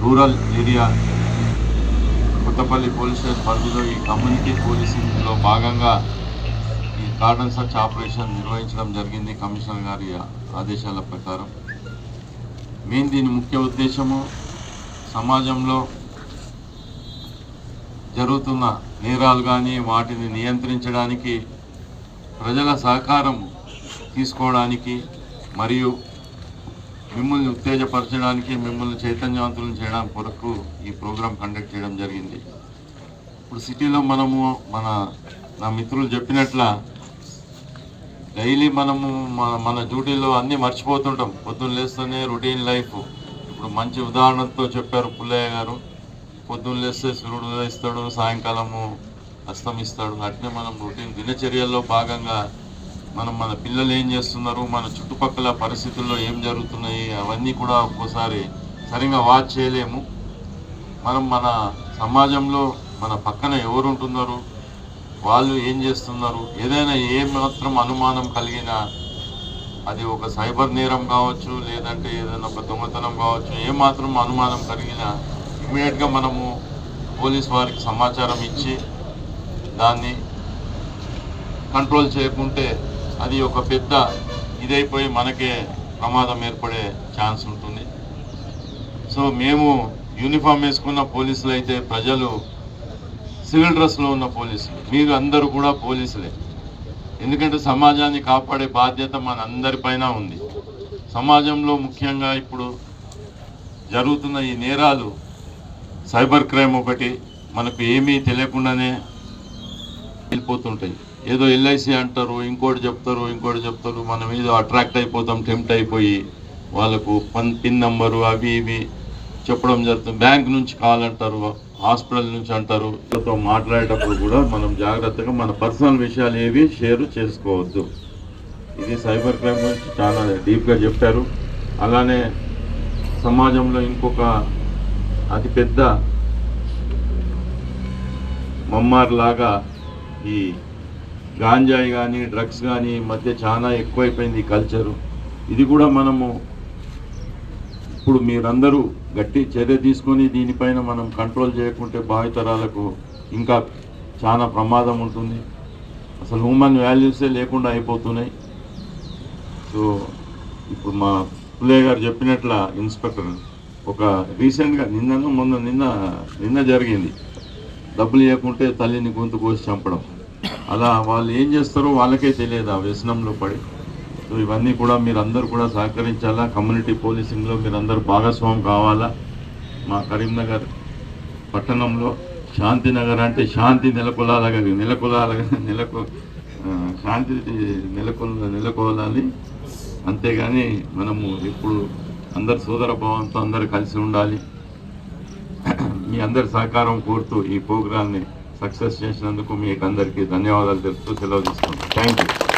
Rural area Kothapalli police station పరిధిలో ఈ community పోలీసింగ్లో భాగంగా ఈ కార్డన్ సర్చ్ ఆపరేషన్ నిర్వహించడం జరిగింది కమిషనర్ గారి ఆదేశాల ప్రకారం. మెయిన్ దీని ముఖ్య ఉద్దేశము సమాజంలో జరుగుతున్న నేరాలు కానీ వాటిని నియంత్రించడానికి ప్రజల సహకారం తీసుకోవడానికి మరియు మిమ్మల్ని ఉత్తేజపరచడానికి మిమ్మల్ని చైతన్యవంతులను చేయడం కొరకు ఈ ప్రోగ్రాం కండక్ట్ చేయడం జరిగింది. ఇప్పుడు సిటీలో మనము మన నా మిత్రులు చెప్పినట్ల డైలీ మనము మన మన డ్యూటీలో అన్నీ మర్చిపోతుంటాం. పొద్దున్న లేస్తేనే రొటీన్ లైఫ్. ఇప్పుడు మంచి ఉదాహరణతో చెప్పారు పుల్లయ్య గారు. పొద్దున్న లేస్తే సూర్యుడు ఉదయిస్తాడు సాయంకాలము అస్తమిస్తాడు. అట్నే మనం రొటీన్ దినచర్యల్లో భాగంగా మనం మన పిల్లలు ఏం చేస్తున్నారు? మన చుట్టుపక్కల పరిస్థితుల్లో ఏం జరుగుతున్నాయి? అవన్నీ కూడా ఒక్కోసారి సరిగా వాచ్ చేయలేము. మనం మన సమాజంలో మన పక్కన ఎవరు ఉంటున్నారు వాళ్ళు ఏం చేస్తున్నారు? ఏదైనా ఏ మాత్రం అనుమానం కలిగినా అది ఒక సైబర్ నేరం కావచ్చు లేదంటే ఏదైనా ఒక దొంగతనం కావచ్చు ఏ మాత్రం అనుమానం కలిగినా ఇమీడియట్గా మనము పోలీస్ వారికి సమాచారం ఇచ్చి దాన్ని కంట్రోల్ చేయకుంటే అది ఒక పెద్ద ఇదైపోయి మనకే ప్రమాదం ఏర్పడే ఛాన్స్ ఉంటుంది. సో మేము యూనిఫామ్ వేసుకున్న పోలీసులు అయితే ప్రజలు సివిల్ డ్రెస్లో ఉన్న పోలీసులు మీరు అందరూ కూడా పోలీసులే. ఎందుకంటే సమాజాన్ని కాపాడే బాధ్యత మన అందరిపైన ఉంది. సమాజంలో ముఖ్యంగా ఇప్పుడు జరుగుతున్న ఈ నేరాలు సైబర్ క్రైమ్ ఒకటి మనకు ఏమీ తెలియకుండానే వెళ్ళిపోతుంటాయి. ఏదో ఎల్ఐసి అంటారు ఇంకోటి చెప్తారు ఇంకోటి చెప్తారు మనం ఏదో అట్రాక్ట్ అయిపోతాం టెంప్ట్ అయిపోయి వాళ్ళకు పన్ పిన్ నంబరు అవి ఇవి చెప్పడం జరుగుతుంది. బ్యాంక్ నుంచి కాల్ అంటారు హాస్పిటల్ నుంచి అంటారు. వీళ్ళతో మాట్లాడేటప్పుడు కూడా మనం జాగ్రత్తగా మన పర్సనల్ విషయాలు ఏవి షేర్ చేసుకోవద్దు. ఇది సైబర్ క్రైమ్ గురించి చాలా డీప్గా చెప్పారు. అలానే సమాజంలో ఇంకొక అతిపెద్ద మమ్మార్ లాగా ఈ గాంజాయి కానీ డ్రగ్స్ కానీ మధ్య చాలా ఎక్కువైపోయింది కల్చరు ఇది కూడా మనము ఇప్పుడు మీరందరూ గట్టి చర్య తీసుకొని దీనిపైన మనం కంట్రోల్ చేయకుంటే భావితరాలకు ఇంకా చాలా ప్రమాదం ఉంటుంది. అసలు హ్యూమన్ వాల్యూసే లేకుండా అయిపోతున్నాయి. సో ఇప్పుడు మా పుల్లయ్య గారు చెప్పినట్ల ఇన్స్పెక్టర్ ఒక రీసెంట్గా నిన్నను మొన్న నిన్న నిన్న జరిగింది. డబ్బులు ఇవ్వకుంటే తల్లిని గొంతు కోసి చంపడం. అలా వాళ్ళు ఏం చేస్తారో వాళ్ళకే తెలియదు ఆ వ్యసనంలో పడి. సో ఇవన్నీ కూడా మీరందరూ కూడా సహకరించాలా? కమ్యూనిటీ పోలీసింగ్లో మీరందరూ భాగస్వామి కావాలా? మా కరీంనగర్ పట్టణంలో శాంతినగర్ అంటే శాంతి నెలకొలాలగా నెలకొలాలగా నెలకు శాంతి నెలకొల్ నెలకొలాలి. అంతేగాని మనము ఇప్పుడు అందరు సోదర భావంతో అందరు కలిసి ఉండాలి. మీ అందరి సహకారం కోరుతూ ఈ ప్రోగ్రాన్ని సక్సెస్ చేసినందుకు మీకు అందరికీ ధన్యవాదాలు తెలుపుతూ సెలవు తీసుకుంటాం థ్యాంక్ యూ